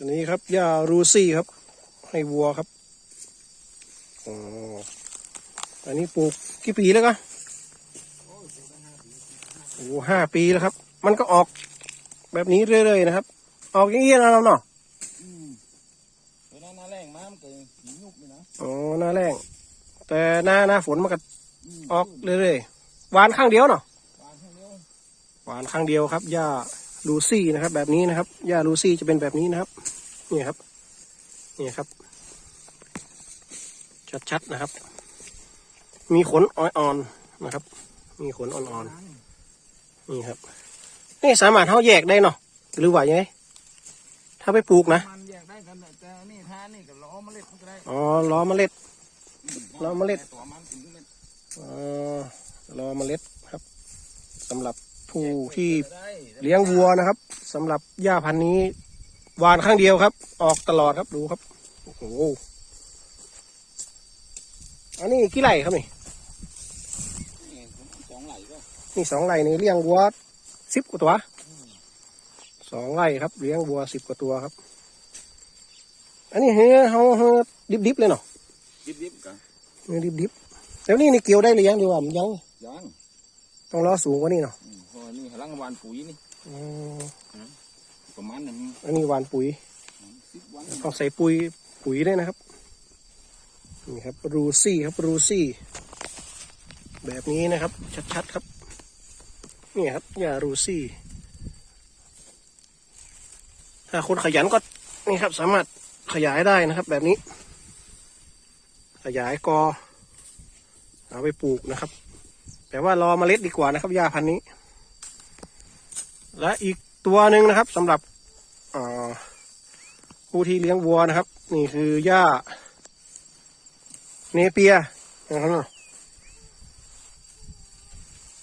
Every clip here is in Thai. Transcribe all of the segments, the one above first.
อันนี้ครับหญ้ารูซี่ครับ ให้วัวครับอ๋ออันนี้ปลูกกี่ปีแล้วก็โอ้โหห้าปีแล้วครับ มันก็ออกแบบนี้เรื่อยๆนะครับ ออกอย่างนี้นะเราเนาะอืมเวลาหน้าแรงมามันก็หินยุบเลยนะอ๋อหน้าแรงแต่หน้าหน้าฝนมันก็มออกเรื่อยๆหวานข้างเดียวเนาะวางข้างเดียวหวานข้างเดียวครับหญ้า ลูซี่นะครับ แบบนี้นะครับหญ้าลูซี่จะเป็นแบบนี้นะครับนี่ครับนี่ครับ ชัดๆนะครับ มีขนอ่อนๆนะครับ มีขนอ่อนๆนี่ครับนี่สามารถเท่าแยกได้เนาะหรือว่ายังไงถ้าไปปลูกนะมันแยกได้กันแต่นี่ท่านี่ก็ล้อเมล็ดก็ได้อ๋อล้อเมล็ดล้อเมล็ดตัวมันถึงเม็ดอ๋อล้อเมล็ดครับสำหรับ ผู้ที่ได้เลี้ยงวัวนะครับสำหรับหญ้าพันธุ์นี้หวานข้างเดียวครับ ออกตลอดครับดูครับโอ้โหอันนี้กี่ไร่ครับนี่นี่สองไหลก็นี่สองไร่นี่เลี้ยงวัวสิบกว่าตัวสองไร่ครับเลี้ยงวัวสิบกว่าตัวครับ อันนี้เฮ้ยเขาเฮ้ดิบดิบๆเลยเนาะดิบดิบๆกันเฮ้ดิบดิบๆแล้วนี่นี่เกี่ยวได้หรือยังดีว่ามันยังยังต้องรอสูงกว่านี้เนาะ หลังหวานปุ๋ยนี่อืมประมาณหนึ่งอันนี้หวานปุ๋ยสิบวันต้องใส่ปุ๋ยปุ๋ยด้วยนะครับนี่ครับรูซี่ครับรูซี่ แบบนี้นะครับ ชัดๆครับนี่ครับยารูซี่ ถ้าคนขยันก็นี่ครับ สามารถขยายได้นะครับ แบบนี้ ขยายกอเอาไปปลูกนะครับ แต่ว่ารอเมล็ดดีกว่านะครับยาพันธุ์นี้ และอีกตัวหนึ่งนะครับสำหรับเอ่อผู้ที่เลี้ยงวัวนะครับ นี่คือหญ้าเนเปียนะครับเนาะ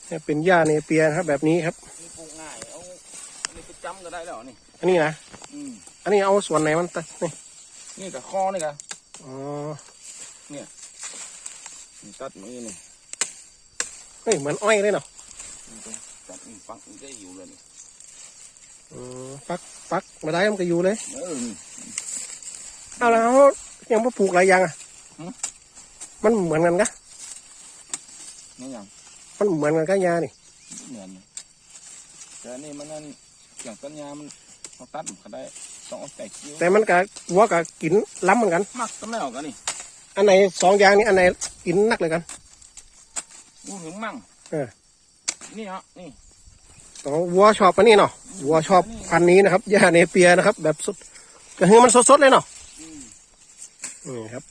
เนี่ยเป็นหญ้าเนเปียนะครับแบบนี้ครับนี่ปลูกง่ายเอาอันนี้ไปจำก็ได้แล้วนี่อันนี้นะอืมอันนี้เอาส่วนไหนมันตัดนี่นี่กับคอนี่กับอ๋อนี่ตัดมือนี่เฮ้ยเหมือนอ้อยเลยเนาะ นี่ก็ตัดนี่ปักมันก็อยู่เลยนี่อืมปักปักมาได้มันก็อยู่เลยเออนี่เอาแล้วยังมาปลูกหลายอย่างอะหือมันเหมือนกันกะนี่ยังมันเหมือนกันกับยานี่เหมือนนะแต่อันนี่มันนั่นอย่างต้นยามันเอาตัดมันก็ได้ต้องเอาแต่คิ้วแต่มันกับวัวกับกินล้ำเหมือนกันมักก็ไม่ออกกันนี่อันไหนสองอย่างนี้อันไหนกินนักเลยกันกูถึงมั่งเออ นี่ฮะนี่อ๋อวัวชอบอันนี้เนาะวัวชอบพันธุ์นี้นะครับหญ้าเนเปียนะครับ แบบสดก็คือมันสดๆเลยเนาะอืมนี่ครับ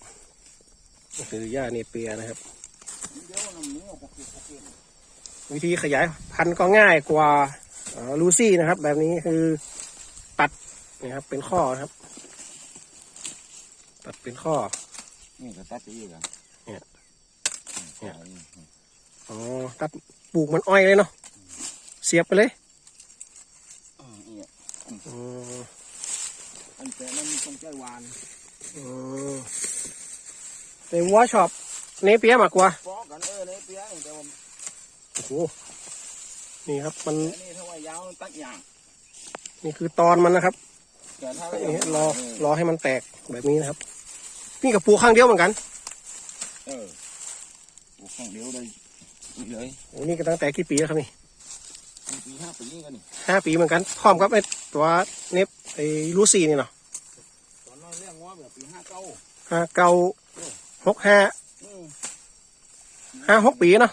นี่คือหญ้าเนเปียนะครับเดี๋ยวน้ำเนื้อโอเคโอเควิธีขยายพันธุ์ก็ง่ายกว่าเอ่อลูซี่นะครับ แบบนี้คือตัดนะครับเป็นข้อนะครับ ตัดเป็นข้อ นี่ก็ตัดไปอีกอะเนี่ยเนี่ยอ๋อตัด ปลูกเหมันอ้อยเลยเนาะเสียบไปเลยอืมเนี่ยอืมอันแต่นั้นมันต้องใจหวานอืมแต่วัวชอบเนเปียมากกว่าฟอกันเออเนี่ยเปียนี่แต่ว่าโอ้โหนี่ครับมันแต่นี่ถ้าว่ายาวตัดยางนี่คือตอนมันนะครับแต่ถ้านี่รอรอให้มันแตกแบบนี้นะครับ นี่กับปลูกข้างเดียวเหมือนกัน เออปลูกข้างเดียวเลย นี่เลยโอ้นี่ก็ตั้งแต่กี่ปีแล้วครับนี่ปีห้าปีนี่กันนี่ห้าปีเหมือนกันพร้อมกับไอ้ตัวเนฟไอ้ลูซี่นี่เนาะตอนน้อยเรื่องว่าแบบปีห้าเก้าห้าเก้าหกห้าห้าหกปีเนาะ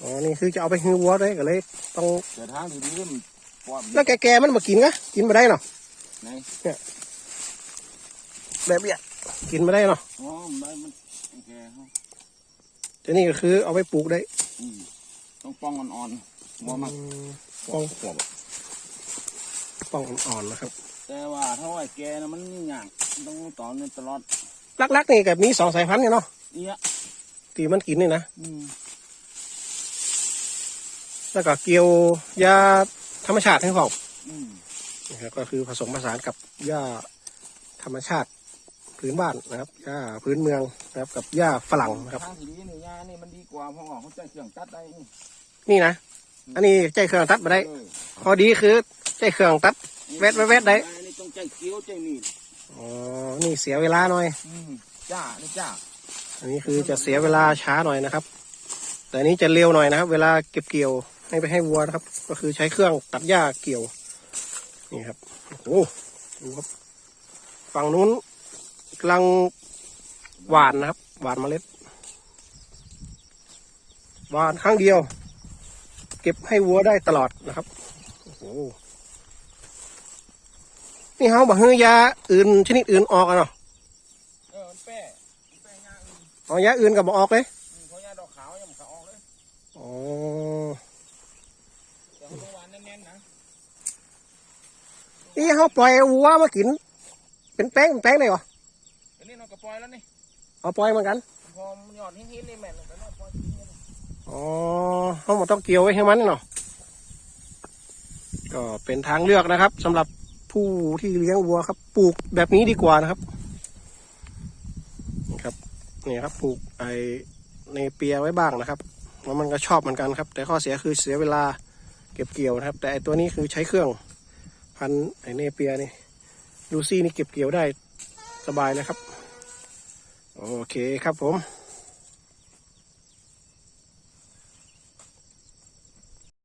อ๋อ นี่คือจะเอาไปฮือวัวได้ก็เลยต้องแต่ทางดีๆมันแล้วแกๆมันมากินกะกินมาได้เนาะไหนแบบเนี้ย กินมาได้เนาะอ๋อมันมันแกเขาแต่นี่ก็คือเอาไปปลูกได้อืมต้องป้องอ่อนๆหัวมันอืมป้องขวบป้องอ่อนๆนะครับ แต่ว่าถ้าว่าแกนะมันยากต้องต่อเนื่องตลอดลักๆนี่กับมีสองสายพันธุ์เนี่ยเนาะเนี่ยที่มันกินนี่นะอืมแล้วก็เกี่ยวยาธรรมชาติให้พร้อมอืมนะครับก็คือผสมผสานกับหญ้าธรรมชาติ พื้นบ้านนะครับหญ้าพื้นเมืองนะครับ กับหญ้าฝรั่งนะครับทางที่ดีนี่ยานี่มันดีกว่าเพราะว่าเขาใช้เครื่องตัดได้นี่นี่นะออันนี้ใจเครื่องตัดมาได้เออข้อดีคือใจเครื่องตัด แวดแวดได้อันนี้ต้องใจเกี้ยวใจมีดอ๋อนี่เสียเวลาหน่อย อืมจ้านี่จ้าอันนี้คือจะเสียเวลาช้าหน่อยนะครับ แต่อันนี้จะเร็วหน่อยนะครับ เวลาเก็บเกี่ยวให้ไปให้วัวนะครับ ก็คือใช้เครื่องตัดหญ้าเกี่ยว นี่ครับ โอ้โหดูครับ ฝั่งนู้น กำลังหวานนะครับ หวานเมล็ด หวานครั้งเดียว เก็บให้วัวได้ตลอดนะครับโอ้โหนี่เขาบอกเฮ้ยยาอื่นชนิดอื่นออกอะเนาะเออมันแป้มันแป้ยาอื่นอ๋อยาอื่นก็บออกเลยอืมเพราะยาดอกขาวยังมันเขาออกเลยอ๋อแต่เขาต้องหวานแน่นๆนะนี่เขาปล่อยวัวมากิน เป็นแป้งเป็นแป้งเลยเหรอ อันนี้เราก็ปล่อยแล้วนี่เอาปล่อยเหมือนกันพอมันหยอดหินๆนี่แม่นไปแล้วปล่อยทิ้งเลยอ๋อเขาบอกต้องเกี่ยวไว้ให้มันเนาะก็เป็นทางเลือกนะครับสำหรับผู้ที่เลี้ยงวัวครับ ปลูกแบบนี้ดีกว่านะครับนี่ครับนี่ครับปลูกไอในเปียไว้บ้างนะครับแล้วมันก็ชอบเหมือนกันครับ แต่ข้อเสียคือเสียเวลาเก็บเกี่ยวนะครับ แต่ไอตัวนี้คือใช้เครื่องพันไอเนเปียนี่ดูซี่นี่เก็บเกี่ยวได้สบายเลยครับ โอเคครับผม